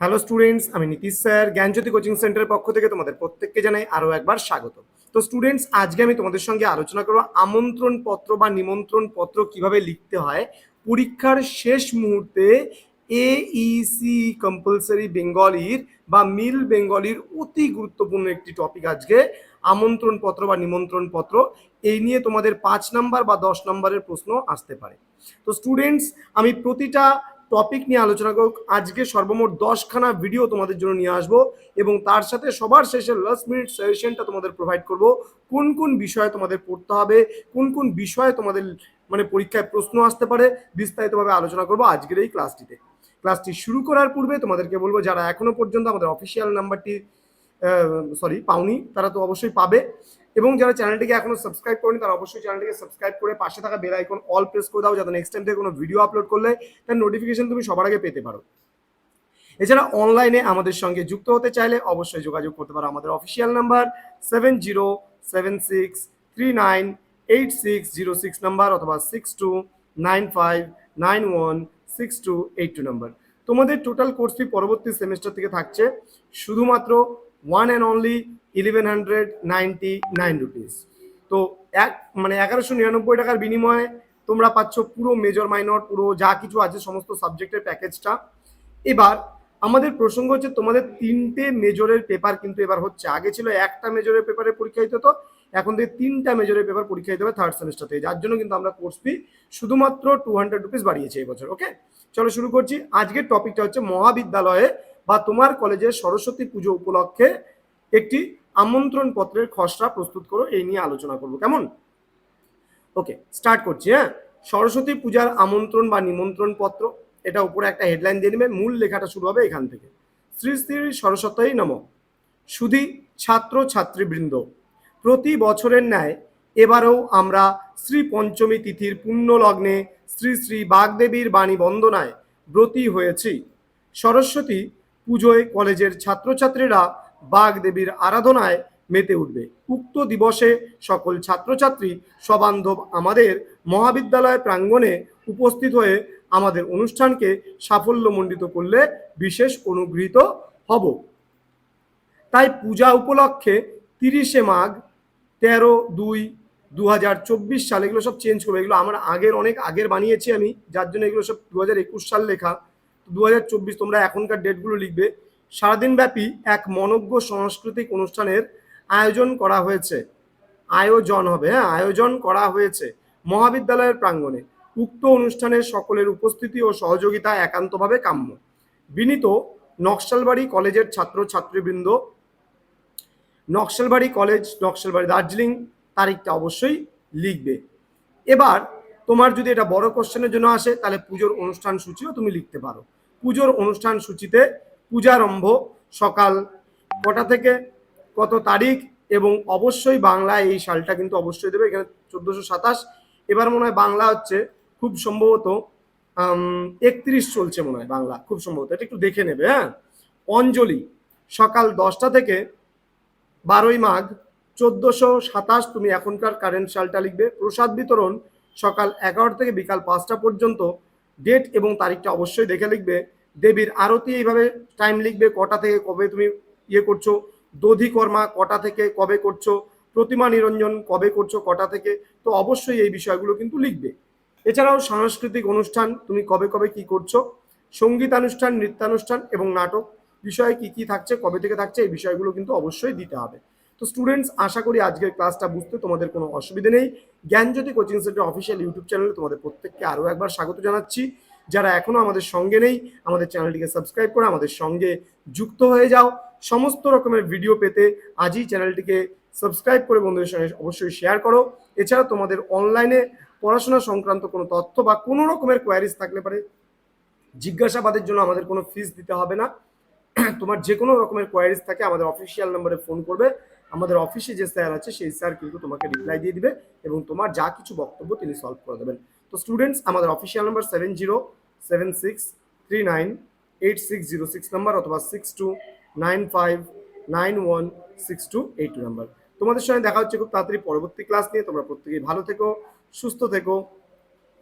Hello students আমি Nitish sir, জ্ঞানজ্যোতি coaching সেন্টারের পক্ষ থেকে তোমাদের প্রত্যেককে জানাই আরও একবার স্বাগত। তো স্টুডেন্টস আজকে আমি তোমাদের সঙ্গে আলোচনা করব আমন্ত্রণ পত্র বা নিমন্ত্রণ পত্র কীভাবে লিখতে হয়। পরীক্ষার শেষ মুহূর্তে এইসি কম্পালসারি বেঙ্গলির বা মিল বেঙ্গলির অতি গুরুত্বপূর্ণ একটি টপিক আজকে আমন্ত্রণ পত্র বা নিমন্ত্রণ পত্র এই নিয়ে তোমাদের পাঁচ নাম্বার বা দশ নম্বরের প্রশ্ন আসতে পারে। তো স্টুডেন্টস আমি প্রতিটা টপিক নিয়ে আলোচনা করব আজকে সর্বমোট দশখানা ভিডিও তোমাদের জন্য নিয়ে আসব এবং তার সাথে সবার শেষে লাস্ট মিনিট সাজেশনটা তোমাদের প্রোভাইড করব। কোন কোন বিষয়ে তোমাদের পড়তে হবে, কোন কোন বিষয়ে তোমাদের মানে পরীক্ষায় প্রশ্ন আসতে পারে, বিস্তারিতভাবে আলোচনা করব আজকের এই ক্লাসটিতে ক্লাসটি শুরু করার পূর্বে তোমাদেরকে বলব, যারা এখনও পর্যন্ত আমাদের অফিসিয়াল নাম্বারটি সরি পাওনি, তারা তো অবশ্যই পাবে। এবং যারা চ্যানেলটিকে এখনও সাবস্ক্রাইব করেনি, তারা অবশ্যই চ্যানেলটিকে সাবস্ক্রাইব করে পাশে থাকা বেল আইকন অল প্রেস করে দাও, যাতে নেক্সট টাইম থেকে কোনো ভিডিও আপলোড করলে তার নোটিফিকেশন তুমি সবার আগে পেতে পারো। এছাড়া অনলাইনে আমাদের সঙ্গে যুক্ত হতে চাইলে অবশ্যই যোগাযোগ করতে পারো। আমাদের official number seven zero seven six three nine eight six zero six number অথবা six two nine five nine one six two eight two number তোমাদের টোটাল কোর্স ফি পরবর্তী সেমিস্টার থেকে থাকছে। শুধুমাত্র one and only eleven hundred ninety nine rupees তো এক মানে এগারোশো নিরানব্বই টাকার বিনিময়ে তোমরা পাচ্ছ পুরো মেজর মাইনর পুরো যা কিছু আছে সমস্ত সাবজেক্টের প্যাকেজটা। এবার আমাদের প্রসঙ্গ হচ্ছে তোমাদের তিনটে মেজরের পেপার কিন্তু এবার হচ্ছে। আগে ছিল একটা মেজরের পেপারের পরীক্ষা দিতে হতো, এখন থেকে তিনটা মেজরের পেপার পরীক্ষা দিতে হবে থার্ড সেমিস্টার থেকে। যার জন্য কিন্তু আমরা কোর্স ফি শুধুমাত্র টু হান্ড্রেড রুপিস বাড়িয়েছি এই বছর ওকে চলো শুরু করছি। আজকের টপিকটা হচ্ছে মহাবিদ্যালয়ে বা তোমার কলেজের সরস্বতী পুজো উপলক্ষে একটি আমন্ত্রণ পত্রের খসড়া প্রস্তুত করো, এই নিয়ে আলোচনা করব। কেমন? ওকে স্টার্ট করছি হ্যাঁ? সরস্বতী পূজার আমন্ত্রণ বা নিমন্ত্রণ পত্র এটা উপরে একটা হেডলাইন দিয়ে নেবে, মূল লেখাটা শুরু হবে এখান থেকে। শ্রী শ্রী সরস্বতী নম। সুধী ছাত্র ছাত্রীবৃন্দ প্রতি বছরের ন্যায় এবারেও আমরা শ্রী পঞ্চমী তিথির পুণ্য লগ্নে শ্রী শ্রী বাগদেবীর বাণী বন্দনায় ব্রতী হয়েছি। সরস্বতী পুজোয় কলেজের ছাত্রছাত্রীরা বাগদেবীর আরাধনায় মেতে উঠবে। উক্ত দিবসে সকল ছাত্রছাত্রী, সবান্ধব আমাদের মহাবিদ্যালয় প্রাঙ্গণে উপস্থিত হয়ে আমাদের অনুষ্ঠানকে সাফল্যমণ্ডিত করলে বিশেষ অনুগৃহীত হব। তাই পূজা উপলক্ষে তিরিশে মাঘ তেরো দুই দু হাজার চব্বিশ সাল, এগুলো সব চেঞ্জ করবে। এগুলো আমার আগের, অনেক আগের বানিয়েছি আমি, যার জন্য এগুলো সব দু হাজার একুশ সাল লেখা। দু হাজার চব্বিশ তোমরা এখনকার ডেটগুলো লিখবে। সারাদিন ব্যাপী এক মনজ্ঞ সাংস্কৃতিক অনুষ্ঠানের আয়োজন করা হয়েছে। আয়োজন হবে হ্যাঁ আয়োজন করা হয়েছে মহাবিদ্যালয়ের প্রাঙ্গণে। উক্ত অনুষ্ঠানের সকলের উপস্থিতি ও সহযোগিতা একান্তভাবে কাম্য। বিনীত নকশালবাড়ি কলেজের ছাত্র ছাত্রীবৃন্দ নকশালবাড়ি কলেজ, নকশালবাড়ি দার্জিলিং, তারিখটা অবশ্যই লিখবে। এবার তোমার যদি এটা বড় কোশ্চেনের জন্য আসে, তাহলে পুজোর অনুষ্ঠান সূচিও তুমি লিখতে পারো। পুজোর অনুষ্ঠান সূচিতে পূজারম্ভ সকাল কটা থেকে কত তারিখ এবং অবশ্যই বাংলায় এই সালটা কিন্তু অবশ্যই দেবে, এখানে চোদ্দোশো সাতাশ। এবার মনে হয় বাংলা হচ্ছে খুব সম্ভবত একত্রিশ চলছে মনে হয় বাংলা, খুব সম্ভবত। এটা একটু দেখে নেবে হ্যাঁ? অঞ্জলি, সকাল দশটা থেকে বারোই মাঘ, চোদ্দোশো সাতাশ তুমি এখনকার কারেন্ট সালটা লিখবে। প্রসাদ বিতরণ সকাল এগারোটা থেকে বিকাল পাঁচটা পর্যন্ত ডেট এবং তারিখটা অবশ্যই দেখে লিখবে। দেবীর আরতি এইভাবে টাইম লিখবে, কটা থেকে কবে তুমি ইয়ে করছ, দধিকর্মা কটা থেকে কবে করছ, প্রতিমা নিরঞ্জন কবে করছ, কটা থেকে, তো অবশ্যই এই বিষয়গুলো কিন্তু লিখবে। এছাড়াও সাংস্কৃতিক অনুষ্ঠান, তুমি কবে কবে কি করছ, সঙ্গীতানুষ্ঠান, নৃত্যানুষ্ঠান এবং নাটক বিষয়ে কি কি থাকছে, কবে থেকে থাকছে, এই বিষয়গুলো কিন্তু অবশ্যই দিতে হবে। তো স্টুডেন্টস আশা করি আজকের ক্লাসটা বুঝতে তোমাদের কোনো অসুবিধা নেই। Gyanjyoti coaching centre official YouTube চ্যানেলে তোমাদের প্রত্যেককে আরও একবার স্বাগত জানাচ্ছি। যারা এখনও আমাদের সঙ্গে নেই, আমাদের চ্যানেলটিকে সাবস্ক্রাইব করে আমাদের সঙ্গে যুক্ত হয়ে যাও। সমস্ত রকমের ভিডিও পেতে আজই চ্যানেলটিকে সাবস্ক্রাইব করে বন্ধুদের সঙ্গে অবশ্যই শেয়ার করো। এছাড়া তোমাদের অনলাইনে পড়াশোনা সংক্রান্ত কোনো তথ্য বা কোনো রকমের কোয়ারিজ থাকলে পারে, জিজ্ঞাসাবাদের জন্য আমাদের কোনো ফিস দিতে হবে না। তোমার যে কোনো রকমের কোয়ারিজ থাকে আমাদের অফিসিয়াল নম্বরে ফোন করবে। আমাদের অফিসে যে স্যার আছে, সেই স্যার কিন্তু তোমাকে রিপ্লাই দিয়ে দিবে এবং তোমার যা কিছু বক্তব্য তিনি সলভ করে দেবেন। তো স্টুডেন্টস আমাদের official number seven zero seven six three nine eight six zero six number অথবা six two nine five nine one six two eight two number তোমাদের সঙ্গে দেখা হচ্ছে খুব তাড়াতাড়ি পরবর্তী ক্লাস নিয়ে। তোমরা প্রত্যেকেই ভালো থেকো, সুস্থ থেকো।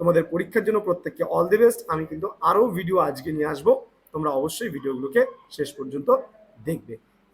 তোমাদের পরীক্ষার জন্য প্রত্যেককে অল দি বেস্ট আমি কিন্তু আরও ভিডিও আজকে নিয়ে আসব। তোমরা অবশ্যই ভিডিওগুলোকে শেষ পর্যন্ত দেখবে।